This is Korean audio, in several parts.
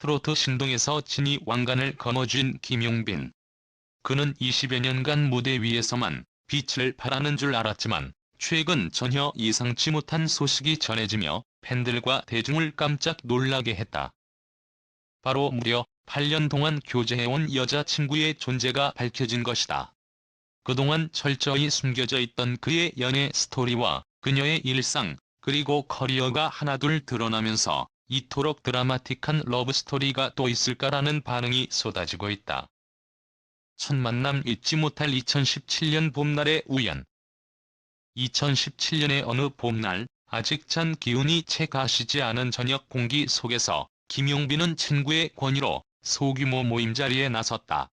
트로트 신동에서 진이 왕관을 거머쥔 김용빈. 그는 20여 년간 무대 위에서만 빛을 발하는 줄 알았지만 최근 전혀 예상치 못한 소식이 전해지며 팬들과 대중을 깜짝 놀라게 했다. 바로 무려 8년 동안 교제해온 여자친구의 존재가 밝혀진 것이다. 그동안 철저히 숨겨져 있던 그의 연애 스토리와 그녀의 일상, 그리고 커리어가 하나둘 드러나면서 이토록 드라마틱한 러브스토리가 또 있을까라는 반응이 쏟아지고 있다. 첫 만남 잊지 못할 2017년 봄날의 우연. 2017년의 어느 봄날, 아직 찬 기운이 채 가시지 않은 저녁 공기 속에서 김용빈은 친구의 권유로 소규모 모임 자리에 나섰다.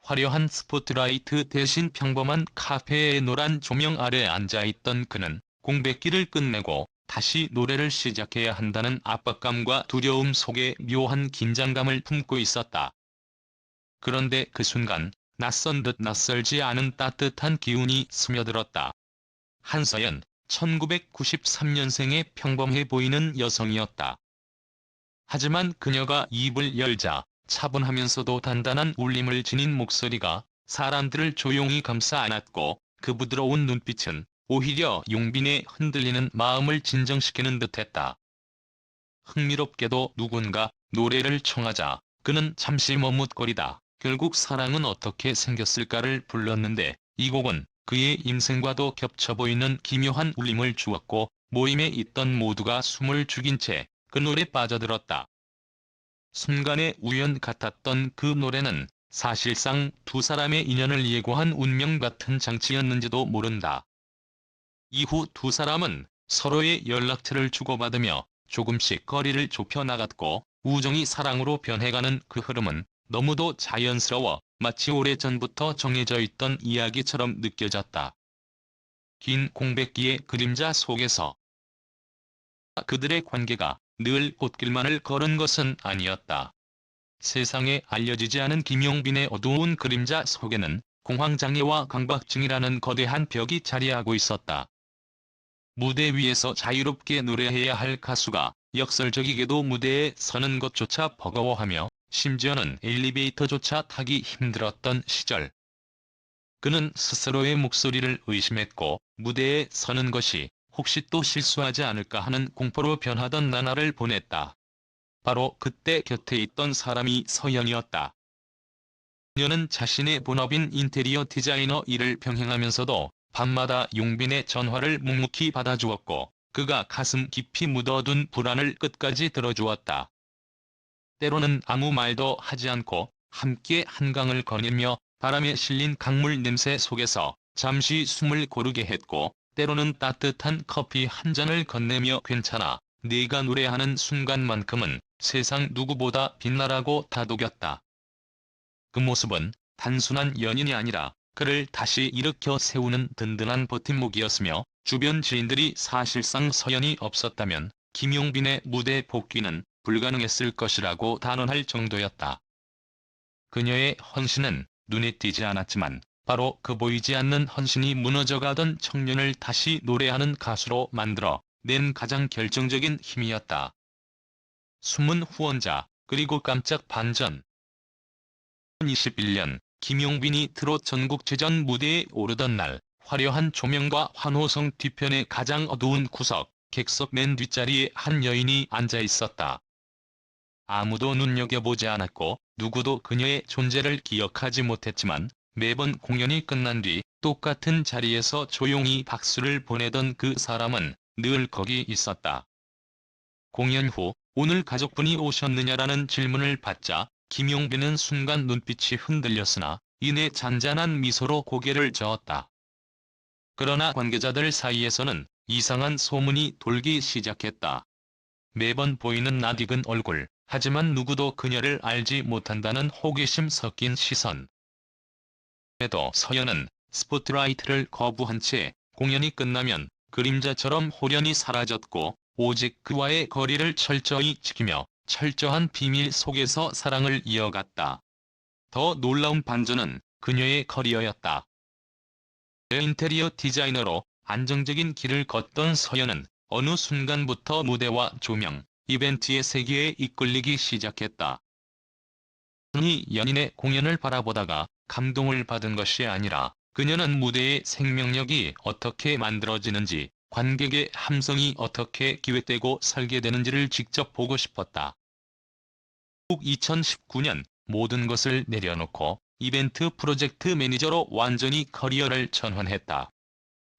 화려한 스포트라이트 대신 평범한 카페의 노란 조명 아래 앉아있던 그는 공백기를 끝내고 다시 노래를 시작해야 한다는 압박감과 두려움 속에 묘한 긴장감을 품고 있었다. 그런데 그 순간 낯선 듯 낯설지 않은 따뜻한 기운이 스며들었다. 한서연, 1993년생의 평범해 보이는 여성이었다. 하지만 그녀가 입을 열자 차분하면서도 단단한 울림을 지닌 목소리가 사람들을 조용히 감싸 안았고 그 부드러운 눈빛은 오히려 용빈의 흔들리는 마음을 진정시키는 듯했다. 흥미롭게도 누군가 노래를 청하자 그는 잠시 머뭇거리다 결국 사랑은 어떻게 생겼을까를 불렀는데 이 곡은 그의 인생과도 겹쳐 보이는 기묘한 울림을 주었고 모임에 있던 모두가 숨을 죽인 채 그 노래 빠져들었다. 순간의 우연 같았던 그 노래는 사실상 두 사람의 인연을 예고한 운명 같은 장치였는지도 모른다. 이후 두 사람은 서로의 연락처를 주고받으며 조금씩 거리를 좁혀 나갔고 우정이 사랑으로 변해가는 그 흐름은 너무도 자연스러워 마치 오래전부터 정해져 있던 이야기처럼 느껴졌다. 긴 공백기의 그림자 속에서 그들의 관계가 늘 꽃길만을 걸은 것은 아니었다. 세상에 알려지지 않은 김용빈의 어두운 그림자 속에는 공황장애와 강박증이라는 거대한 벽이 자리하고 있었다. 무대 위에서 자유롭게 노래해야 할 가수가 역설적이게도 무대에 서는 것조차 버거워하며 심지어는 엘리베이터조차 타기 힘들었던 시절. 그는 스스로의 목소리를 의심했고 무대에 서는 것이 혹시 또 실수하지 않을까 하는 공포로 변하던 나날을 보냈다. 바로 그때 곁에 있던 사람이 서연이었다. 그녀는 자신의 본업인 인테리어 디자이너 일을 병행하면서도 밤마다 용빈의 전화를 묵묵히 받아주었고 그가 가슴 깊이 묻어둔 불안을 끝까지 들어주었다. 때로는 아무 말도 하지 않고 함께 한강을 거닐며 바람에 실린 강물 냄새 속에서 잠시 숨을 고르게 했고 때로는 따뜻한 커피 한 잔을 건네며 괜찮아 네가 노래하는 순간만큼은 세상 누구보다 빛나라고 다독였다. 그 모습은 단순한 연인이 아니라 그를 다시 일으켜 세우는 든든한 버팀목이었으며 주변 지인들이 사실상 서연이 없었다면 김용빈의 무대 복귀는 불가능했을 것이라고 단언할 정도였다. 그녀의 헌신은 눈에 띄지 않았지만 바로 그 보이지 않는 헌신이 무너져가던 청년을 다시 노래하는 가수로 만들어 낸 가장 결정적인 힘이었다. 숨은 후원자, 그리고 깜짝 반전 2021년 김용빈이 트롯 전국체전 무대에 오르던 날 화려한 조명과 환호성 뒤편의 가장 어두운 구석, 객석 맨 뒷자리에 한 여인이 앉아 있었다. 아무도 눈여겨보지 않았고 누구도 그녀의 존재를 기억하지 못했지만 매번 공연이 끝난 뒤 똑같은 자리에서 조용히 박수를 보내던 그 사람은 늘 거기 있었다. 공연 후 오늘 가족분이 오셨느냐라는 질문을 받자 김용빈은 순간 눈빛이 흔들렸으나 이내 잔잔한 미소로 고개를 저었다. 그러나 관계자들 사이에서는 이상한 소문이 돌기 시작했다. 매번 보이는 낯익은 얼굴, 하지만 누구도 그녀를 알지 못한다는 호기심 섞인 시선. 에도 서연은 스포트라이트를 거부한 채 공연이 끝나면 그림자처럼 홀연히 사라졌고 오직 그와의 거리를 철저히 지키며 철저한 비밀 속에서 사랑을 이어갔다. 더 놀라운 반전은 그녀의 커리어였다. 인테리어 디자이너로 안정적인 길을 걷던 서연은 어느 순간부터 무대와 조명, 이벤트의 세계에 이끌리기 시작했다. 흔히 연인의 공연을 바라보다가 감동을 받은 것이 아니라 그녀는 무대의 생명력이 어떻게 만들어지는지 관객의 함성이 어떻게 기획되고 설계되는지를 직접 보고 싶었다. 2019년 모든 것을 내려놓고 이벤트 프로젝트 매니저로 완전히 커리어를 전환했다.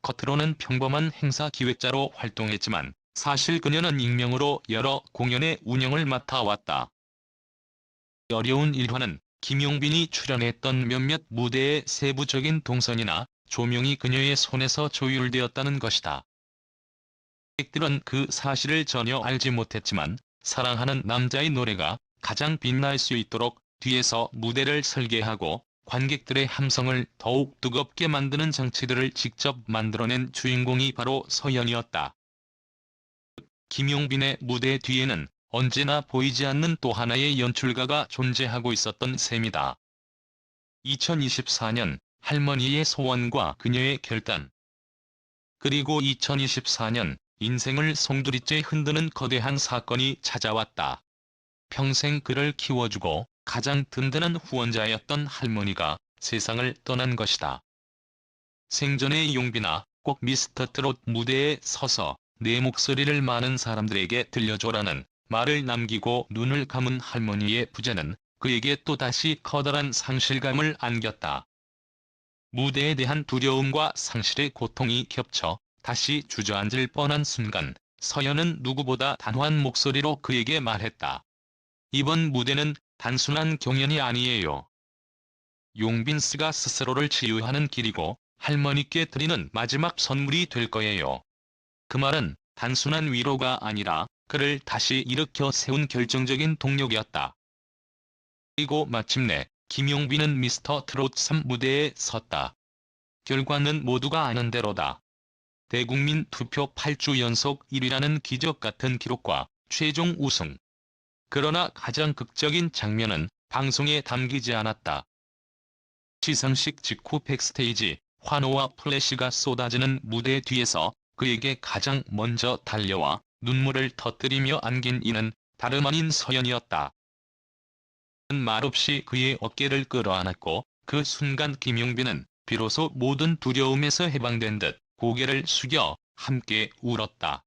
겉으로는 평범한 행사 기획자로 활동했지만 사실 그녀는 익명으로 여러 공연의 운영을 맡아왔다. 어려운 일화는 김용빈이 출연했던 몇몇 무대의 세부적인 동선이나 조명이 그녀의 손에서 조율되었다는 것이다. 관객들은 그 사실을 전혀 알지 못했지만 사랑하는 남자의 노래가 가장 빛날 수 있도록 뒤에서 무대를 설계하고 관객들의 함성을 더욱 뜨겁게 만드는 장치들을 직접 만들어낸 주인공이 바로 서연이었다. 김용빈의 무대 뒤에는 언제나 보이지 않는 또 하나의 연출가가 존재하고 있었던 셈이다. 2024년 할머니의 소원과 그녀의 결단 그리고 2024년 인생을 송두리째 흔드는 거대한 사건이 찾아왔다. 평생 그를 키워주고 가장 든든한 후원자였던 할머니가 세상을 떠난 것이다. 생전의 용빈아 꼭 미스터 트롯 무대에 서서 내 목소리를 많은 사람들에게 들려줘라는 말을 남기고 눈을 감은 할머니의 부재는 그에게 또다시 커다란 상실감을 안겼다. 무대에 대한 두려움과 상실의 고통이 겹쳐 다시 주저앉을 뻔한 순간 서연은 누구보다 단호한 목소리로 그에게 말했다. 이번 무대는 단순한 경연이 아니에요. 용빈스가 스스로를 치유하는 길이고 할머니께 드리는 마지막 선물이 될 거예요. 그 말은 단순한 위로가 아니라 그를 다시 일으켜 세운 결정적인 동력이었다. 그리고 마침내 김용빈은 미스터 트롯 3 무대에 섰다. 결과는 모두가 아는 대로다. 대국민 투표 8주 연속 1위라는 기적 같은 기록과 최종 우승. 그러나 가장 극적인 장면은 방송에 담기지 않았다. 시상식 직후 백스테이지 환호와 플래시가 쏟아지는 무대 뒤에서 그에게 가장 먼저 달려와 눈물을 터뜨리며 안긴 이는 다름 아닌 서연이었다. 말없이 그의 어깨를 끌어안았고 그 순간 김용빈은 비로소 모든 두려움에서 해방된 듯 고개를 숙여 함께 울었다.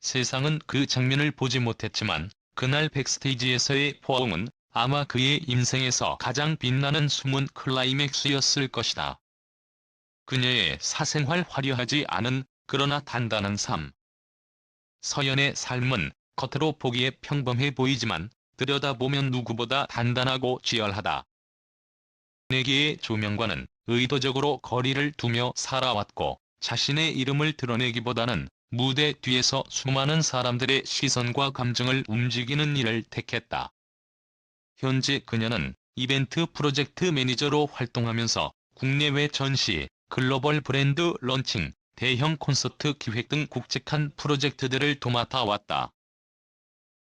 세상은 그 장면을 보지 못했지만 그날 백스테이지에서의 포옹은 아마 그의 인생에서 가장 빛나는 숨은 클라이맥스였을 것이다. 그녀의 사생활 화려하지 않은 그러나 단단한 삶. 서연의 삶은 겉으로 보기에 평범해 보이지만 들여다보면 누구보다 단단하고 지열하다. 내게의 조명과는 의도적으로 거리를 두며 살아왔고 자신의 이름을 드러내기보다는 무대 뒤에서 수많은 사람들의 시선과 감정을 움직이는 일을 택했다. 현재 그녀는 이벤트 프로젝트 매니저로 활동하면서 국내외 전시, 글로벌 브랜드 런칭, 대형 콘서트 기획 등 굵직한 프로젝트들을 도맡아 왔다.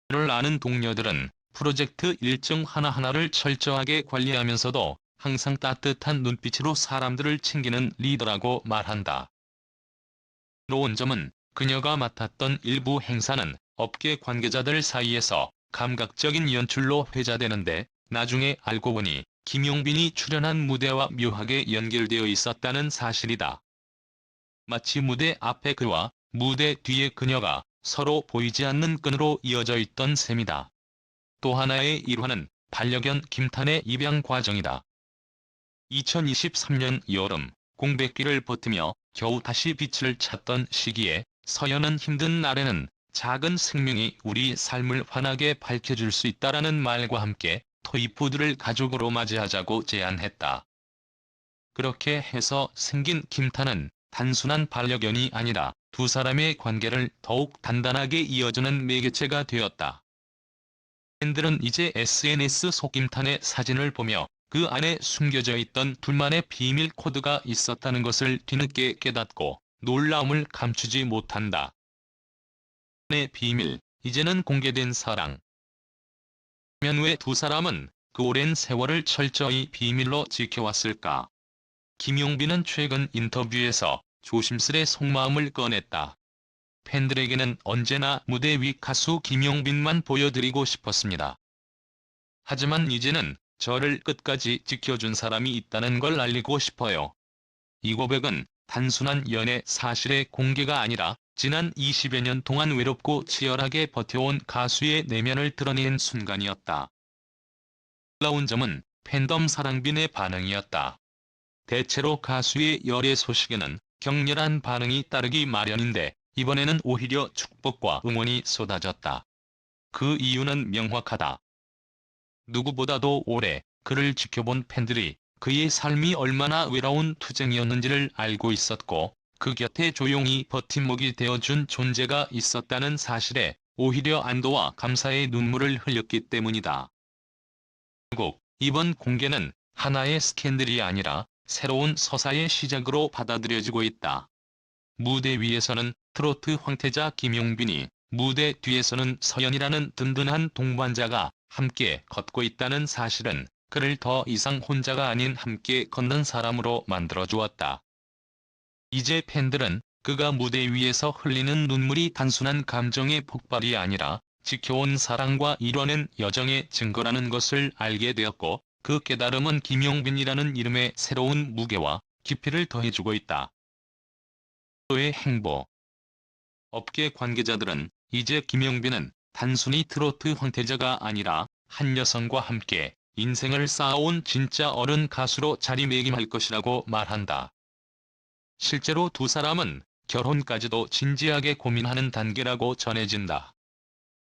그를 아는 동료들은 프로젝트 일정 하나하나를 철저하게 관리하면서도 항상 따뜻한 눈빛으로 사람들을 챙기는 리더라고 말한다. 로운 점은 그녀가 맡았던 일부 행사는 업계 관계자들 사이에서 감각적인 연출로 회자되는데 나중에 알고 보니 김용빈이 출연한 무대와 묘하게 연결되어 있었다는 사실이다. 마치 무대 앞에 그와 무대 뒤에 그녀가 서로 보이지 않는 끈으로 이어져 있던 셈이다. 또 하나의 일화는 반려견 김탄의 입양 과정이다. 2023년 여름 공백기를 버티며 겨우 다시 빛을 찾던 시기에 서연은 힘든 날에는 작은 생명이 우리 삶을 환하게 밝혀줄 수 있다라는 말과 함께 토이푸드를 가족으로 맞이하자고 제안했다. 그렇게 해서 생긴 김탄은 단순한 반려견이 아니라 두 사람의 관계를 더욱 단단하게 이어주는 매개체가 되었다. 팬들은 이제 SNS 속임탄의 사진을 보며 그 안에 숨겨져 있던 둘만의 비밀 코드가 있었다는 것을 뒤늦게 깨닫고 놀라움을 감추지 못한다. 내 비밀, 이제는 공개된 사랑. 면 왜 두 사람은 그 오랜 세월을 철저히 비밀로 지켜왔을까? 김용빈은 최근 인터뷰에서 조심스레 속마음을 꺼냈다. 팬들에게는 언제나 무대 위 가수 김용빈만 보여드리고 싶었습니다. 하지만 이제는 저를 끝까지 지켜준 사람이 있다는 걸 알리고 싶어요. 이 고백은 단순한 연애 사실의 공개가 아니라 지난 20여 년 동안 외롭고 치열하게 버텨온 가수의 내면을 드러낸 순간이었다. 놀라운 점은 팬덤 사랑빈의 반응이었다. 대체로 가수의 열애 소식에는 격렬한 반응이 따르기 마련인데 이번에는 오히려 축복과 응원이 쏟아졌다. 그 이유는 명확하다. 누구보다도 오래 그를 지켜본 팬들이 그의 삶이 얼마나 외로운 투쟁이었는지를 알고 있었고 그 곁에 조용히 버팀목이 되어준 존재가 있었다는 사실에 오히려 안도와 감사의 눈물을 흘렸기 때문이다. 결국 이번 공개는 하나의 스캔들이 아니라 새로운 서사의 시작으로 받아들여지고 있다. 무대 위에서는 트로트 황태자 김용빈이 무대 뒤에서는 서연이라는 든든한 동반자가 함께 걷고 있다는 사실은 그를 더 이상 혼자가 아닌 함께 걷는 사람으로 만들어 주었다. 이제 팬들은 그가 무대 위에서 흘리는 눈물이 단순한 감정의 폭발이 아니라 지켜온 사랑과 이뤄낸 여정의 증거라는 것을 알게 되었고 그 깨달음은 김용빈이라는 이름의 새로운 무게와 깊이를 더해주고 있다. 의 행보 업계 관계자들은 이제 김용빈은 단순히 트로트 황태자가 아니라 한 여성과 함께 인생을 쌓아온 진짜 어른 가수로 자리매김할 것이라고 말한다. 실제로 두 사람은 결혼까지도 진지하게 고민하는 단계라고 전해진다.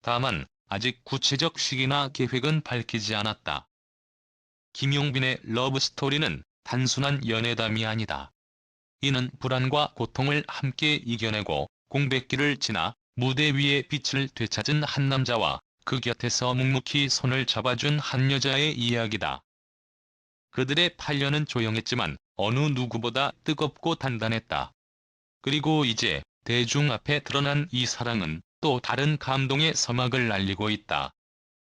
다만 아직 구체적 시기나 계획은 밝히지 않았다. 김용빈의 러브스토리는 단순한 연애담이 아니다. 이는 불안과 고통을 함께 이겨내고 공백기를 지나 무대 위에 빛을 되찾은 한 남자와 그 곁에서 묵묵히 손을 잡아준 한 여자의 이야기다. 그들의 8년은 조용했지만 어느 누구보다 뜨겁고 단단했다. 그리고 이제 대중 앞에 드러난 이 사랑은 또 다른 감동의 서막을 알리고 있다.